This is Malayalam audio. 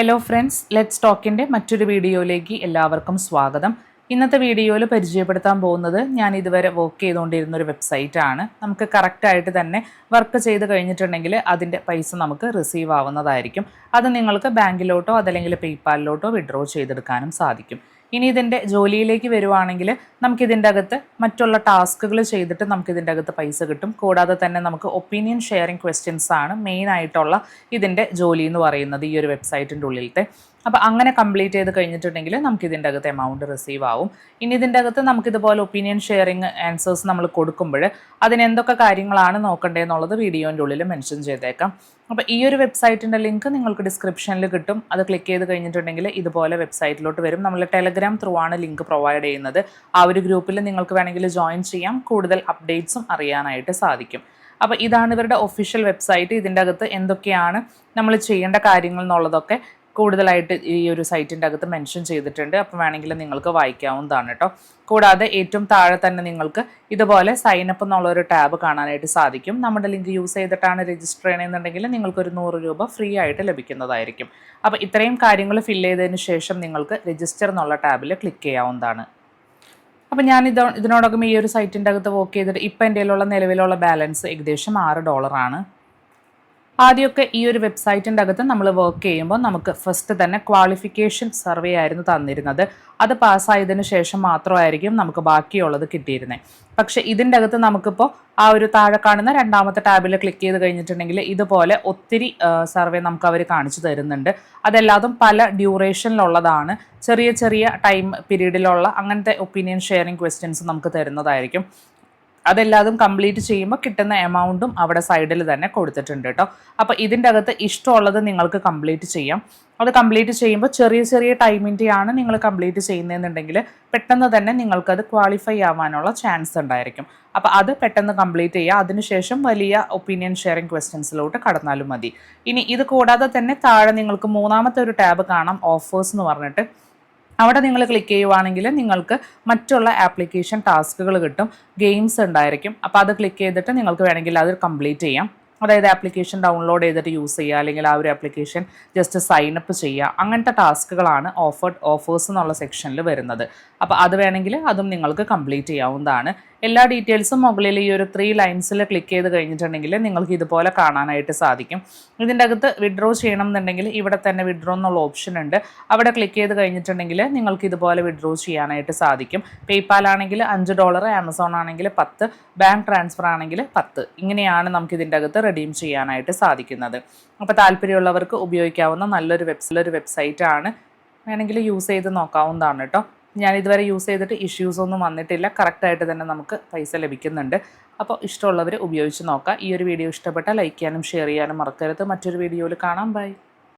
ഹലോ ഫ്രണ്ട്സ് ലെറ്റ്സ് ടോക്കിന്റെ മറ്റൊരു വീഡിയോയിലേക്ക് എല്ലാവർക്കും സ്വാഗതം. ഇന്നത്തെ വീഡിയോയിൽ പരിചയപ്പെടുത്താൻ പോകുന്നത് ഞാൻ ഇതുവരെ വർക്ക് ചെയ്തുകൊണ്ടിരുന്ന ഒരു വെബ്സൈറ്റ് ആണ്. നമുക്ക് കറക്റ്റായിട്ട് തന്നെ വർക്ക് ചെയ്ത് കഴിഞ്ഞിട്ടുണ്ടെങ്കിൽ അതിന്റെ പൈസ നമുക്ക് റിസീവ് ആവുന്നതായിരിക്കും. അത് നിങ്ങൾക്ക് ബാങ്കിലോട്ടോ അതല്ലെങ്കിൽ പേയ്പാലിലോട്ടോ വിഡ്രോ ചെയ്തെടുക്കാനും സാധിക്കും. ഇനി ഇതിന്റെ ജോലിയിലേക്ക് വരുവാണെങ്കിൽ നമുക്കിതിന്റെ അകത്ത് മറ്റുള്ള ടാസ്കുകൾ ചെയ്തിട്ട് നമുക്ക് നമുക്കിതിന്റെ അകത്ത് പൈസ കിട്ടും. കൂടാതെ തന്നെ നമുക്ക് ഒപ്പീനിയൻ ഷെയറിംഗ് ക്വസ്റ്റ്യൻസ് ആണ് മെയിൻ ആയിട്ടുള്ള ഇതിന്റെ ജോലി എന്ന് പറയുന്നത് ഈ ഒരു വെബ്സൈറ്റിന്റെ ഉള്ളിലത്തെ. അപ്പോൾ അങ്ങനെ കംപ്ലീറ്റ് ചെയ്ത് കഴിഞ്ഞിട്ടുണ്ടെങ്കിൽ നമുക്ക് ഇതിന്റെ അകത്ത് എമൗണ്ട് റിസീവ് ആവും. ഇനി ഇതിന്റെ അകത്ത് നമുക്കിതുപോലെ ഒപ്പീനിയൻ ഷെയറിങ് ആൻസേഴ്സ് നമ്മൾ കൊടുക്കുമ്പോൾ അതിനെന്തൊക്കെ കാര്യങ്ങളാണ് നോക്കേണ്ടതെന്നുള്ളത് വീഡിയോന്റെ ഉള്ളിൽ മെൻഷൻ ചെയ്തേക്കാം. അപ്പോൾ ഈ ഒരു വെബ്സൈറ്റിന്റെ ലിങ്ക് നിങ്ങൾക്ക് ഡിസ്ക്രിപ്ഷനിൽ കിട്ടും. അത് ക്ലിക്ക് ചെയ്ത് കഴിഞ്ഞിട്ടുണ്ടെങ്കിൽ ഇതുപോലെ വെബ്സൈറ്റിലോട്ട് വരും. നമ്മൾ ടെലഗ്രാം ത്രൂ ആണ് ലിങ്ക് പ്രൊവൈഡ് ചെയ്യുന്നത്. ആ ഒരു ഗ്രൂപ്പിൽ നിങ്ങൾക്ക് വേണമെങ്കിൽ ജോയിൻ ചെയ്യാം. കൂടുതൽ അപ്ഡേറ്റ്സും അറിയാനായിട്ട് സാധിക്കും. അപ്പോൾ ഇതാണ് ഇവരുടെ ഒഫീഷ്യൽ വെബ്സൈറ്റ് ഇതിന്റെ അകത്ത് എന്തൊക്കെയാണ് നമ്മൾ ചെയ്യേണ്ട കാര്യങ്ങൾ എന്നുള്ളതൊക്കെ കൂടുതലായിട്ട് ഈ ഒരു സൈറ്റിന്റെ അകത്ത് മെൻഷൻ ചെയ്തിട്ടുണ്ട്. അപ്പം വേണമെങ്കിൽ നിങ്ങൾക്ക് വായിക്കാവുന്നതാണ് കേട്ടോ കൂടാതെ ഏറ്റവും താഴെ തന്നെ നിങ്ങൾക്ക് ഇതുപോലെ സൈനപ്പ് എന്നുള്ള ഒരു ടാബ് കാണാനായിട്ട് സാധിക്കും. നമ്മുടെ ലിങ്ക് യൂസ് ചെയ്തിട്ടാണ് രജിസ്റ്റർ ചെയ്യണമെന്നുണ്ടെങ്കിൽ നിങ്ങൾക്കൊരു നൂറ് രൂപ ഫ്രീ ആയിട്ട് ലഭിക്കുന്നതായിരിക്കും. അപ്പോൾ ഇത്രയും കാര്യങ്ങൾ ഫില്ല് ചെയ്തതിന് ശേഷം നിങ്ങൾക്ക് രജിസ്റ്റർ എന്നുള്ള ടാബിൽ ക്ലിക്ക് ചെയ്യാവുന്നതാണ്. അപ്പം ഞാൻ ഇത് ഇതിനോടൊപ്പം ഈ ഒരു സൈറ്റിന്റെ അകത്ത് വോക്ക് ചെയ്തിട്ട് ഇപ്പം എന്റെ നിലവിലുള്ള ബാലൻസ് ഏകദേശം ആറ് ഡോളറാണ് ആദ്യമൊക്കെ ഈ ഒരു വെബ്സൈറ്റിന്റെ അകത്ത് നമ്മൾ വർക്ക് ചെയ്യുമ്പോൾ നമുക്ക് ഫസ്റ്റ് തന്നെ ക്വാളിഫിക്കേഷൻ സർവേ ആയിരുന്നു തന്നിരുന്നത്. അത് പാസ്സായതിനു ശേഷം മാത്രമായിരിക്കും നമുക്ക് ബാക്കിയുള്ളത് കിട്ടിയിരുന്നത് പക്ഷേ ഇതിന്റെ അകത്ത് നമുക്കിപ്പോൾ ആ ഒരു താഴെ കാണുന്ന രണ്ടാമത്തെ ടാബിൽ ക്ലിക്ക് ചെയ്ത് കഴിഞ്ഞിട്ടുണ്ടെങ്കിൽ ഇതുപോലെ ഒത്തിരി സർവേ നമുക്ക് അവർ കാണിച്ചു തരുന്നുണ്ട്. അതെല്ലാതും പല ഡ്യൂറേഷനിലുള്ളതാണ് ചെറിയ ചെറിയ ടൈം പീരീഡിലുള്ള അങ്ങനത്തെ ഒപ്പീനിയൻ ഷെയറിംഗ് ക്വസ്റ്റ്യൻസ് നമുക്ക് തരുന്നതായിരിക്കും. അതെല്ലാതും കംപ്ലീറ്റ് ചെയ്യുമ്പോൾ കിട്ടുന്ന എമൗണ്ടും അവിടെ സൈഡിൽ തന്നെ കൊടുത്തിട്ടുണ്ട് കേട്ടോ അപ്പോൾ ഇതിന്റെ അകത്ത് ഇഷ്ടമുള്ളത് നിങ്ങൾക്ക് കംപ്ലീറ്റ് ചെയ്യാം. അത് കംപ്ലീറ്റ് ചെയ്യുമ്പോൾ ചെറിയ ചെറിയ ടൈമിന്റെയാണ് നിങ്ങൾ കംപ്ലീറ്റ് ചെയ്യുന്നതെന്നുണ്ടെങ്കിൽ പെട്ടെന്ന് തന്നെ നിങ്ങൾക്കത് ക്വാളിഫൈ ആവാനുള്ള ചാൻസ് ഉണ്ടായിരിക്കും. അപ്പോൾ അത് പെട്ടെന്ന് കംപ്ലീറ്റ് ചെയ്യുക. അതിനുശേഷം വലിയ ഒപ്പീനിയൻ ഷെയറിംഗ് ക്വസ്റ്റ്യൻസിലോട്ട് കടന്നാലും മതി. ഇനി ഇത് കൂടാതെ തന്നെ താഴെ നിങ്ങൾക്ക് മൂന്നാമത്തെ ഒരു ടാബ് കാണാം ഓഫേഴ്സ് എന്ന് പറഞ്ഞിട്ട്. അവിടെ നിങ്ങൾ ക്ലിക്ക് ചെയ്യുവാണെങ്കിൽ നിങ്ങൾക്ക് മറ്റുള്ള ആപ്ലിക്കേഷൻ ടാസ്കുകൾ കിട്ടും ഗെയിംസ് ഉണ്ടായിരിക്കും. അപ്പോൾ അത് ക്ലിക്ക് ചെയ്തിട്ട് നിങ്ങൾക്ക് വേണമെങ്കിൽ അത് കംപ്ലീറ്റ് ചെയ്യാം. അതായത് ആപ്ലിക്കേഷൻ ഡൗൺലോഡ് ചെയ്തിട്ട് യൂസ് ചെയ്യുക അല്ലെങ്കിൽ ആ ഒരു ആപ്ലിക്കേഷൻ ജസ്റ്റ് സൈൻ അപ്പ് ചെയ്യുക. അങ്ങനത്തെ ടാസ്കുകളാണ് ഓഫേർഡ് ഓഫേഴ്സ് എന്നുള്ള സെക്ഷനിൽ വരുന്നത്. അപ്പോൾ അത് വേണമെങ്കിൽ അതും നിങ്ങൾക്ക് കംപ്ലീറ്റ് ചെയ്യാവുന്നതാണ്. എല്ലാ ഡീറ്റെയിൽസും മുകളിൽ ഈ ഒരു ത്രീ ലൈൻസിൽ ക്ലിക്ക് ചെയ്ത് കഴിഞ്ഞിട്ടുണ്ടെങ്കിൽ നിങ്ങൾക്ക് ഇതുപോലെ കാണാനായിട്ട് സാധിക്കും. ഇതിന്റെ അകത്ത് വിഡ്രോ ചെയ്യണം എന്നുണ്ടെങ്കിൽ ഇവിടെ തന്നെ വിഡ്രോ എന്നുള്ള ഓപ്ഷൻ ഉണ്ട്. അവിടെ ക്ലിക്ക് ചെയ്ത് കഴിഞ്ഞിട്ടുണ്ടെങ്കിൽ നിങ്ങൾക്ക് ഇതുപോലെ വിഡ്രോ ചെയ്യാനായിട്ട് സാധിക്കും. പേയ്പാൽ ആണെങ്കിൽ അഞ്ച് ഡോളർ ആമസോൺ ആണെങ്കിൽ പത്ത് ബാങ്ക് ട്രാൻസ്ഫർ ആണെങ്കിൽ പത്ത്. ഇങ്ങനെയാണ് നമുക്ക് ഇതിന്റെ അകത്ത് റെഡീം ചെയ്യാനായിട്ട് സാധിക്കുന്നത്. അപ്പോൾ താല്പര്യമുള്ളവർക്ക് ഉപയോഗിക്കാവുന്ന നല്ലൊരു വെബ്സൈറ്റ് ഒരു ആണ്. വേണമെങ്കിൽ യൂസ് ചെയ്ത് നോക്കാവുന്നതാണ് കേട്ടോ. ഞാൻ ഇതുവരെ യൂസ് ചെയ്തിട്ട് ഇഷ്യൂസ് ഒന്നും വന്നിട്ടില്ല. കറക്റ്റായിട്ട് തന്നെ നമുക്ക് പൈസ ലഭിക്കുന്നുണ്ട്. അപ്പോൾ ഇഷ്ടമുള്ളവർ ഉപയോഗിച്ച് നോക്കാം. ഈ ഒരു വീഡിയോ ഇഷ്ടപ്പെട്ടാൽ ലൈക്ക് ചെയ്യാനും ഷെയർ ചെയ്യാനും മറക്കരുത്. മറ്റൊരു വീഡിയോയിൽ കാണാം. ബൈ